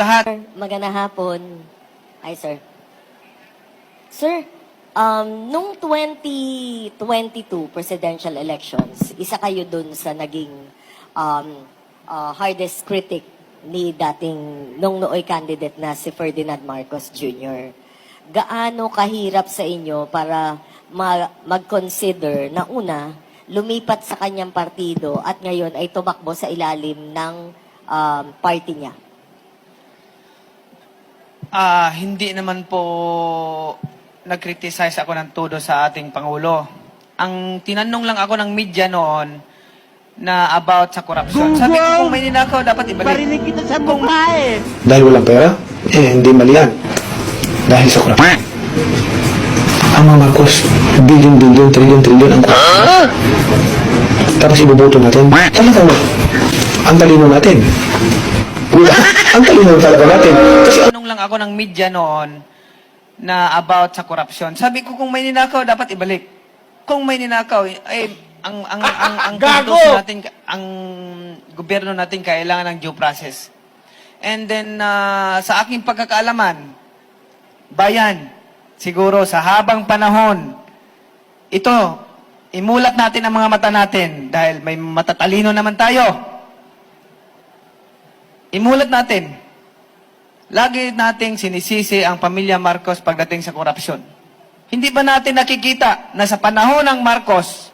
Lahat Magandang hapon. Hi, sir. Sir, um, nung 2022 presidential elections, isa kayo dun sa naging um, uh, hardest critic ni dating nung nooy candidate na si Ferdinand Marcos Jr. Gaano kahirap sa inyo para ma- mag-consider na una, lumipat sa kanyang partido at ngayon ay tumakbo sa ilalim ng um, party niya? Ah, hindi naman po nag-criticize ako ng todo sa ating Pangulo. Ang tinanong lang ako ng media noon na about sa corruption. Sabi ko kung may ninakaw, dapat ibalik. Parinig kita sa buhay. Dahil walang pera? Eh, hindi mali yan. Dahil sa kurap. Ang mga Marcos, billion-billion, trillion-trillion ang kurap. Tapos ibubuto natin. Talagang, ang talino natin. Diba? ang talino talaga natin. Kasi Tanong lang ako ng media noon na about sa corruption. Sabi ko kung may ninakaw, dapat ibalik. Kung may ninakaw, eh, ang ang ang ang Gago! natin ang gobyerno natin kailangan ng due process. And then ah, sa aking pagkakaalaman, bayan siguro sa habang panahon ito imulat natin ang mga mata natin dahil may matatalino naman tayo. Imulat natin. Lagi nating sinisisi ang pamilya Marcos pagdating sa korupsyon. Hindi ba natin nakikita na sa panahon ng Marcos,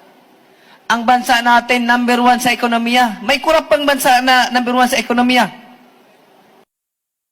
ang bansa natin number one sa ekonomiya? May kurap pang bansa na number one sa ekonomiya.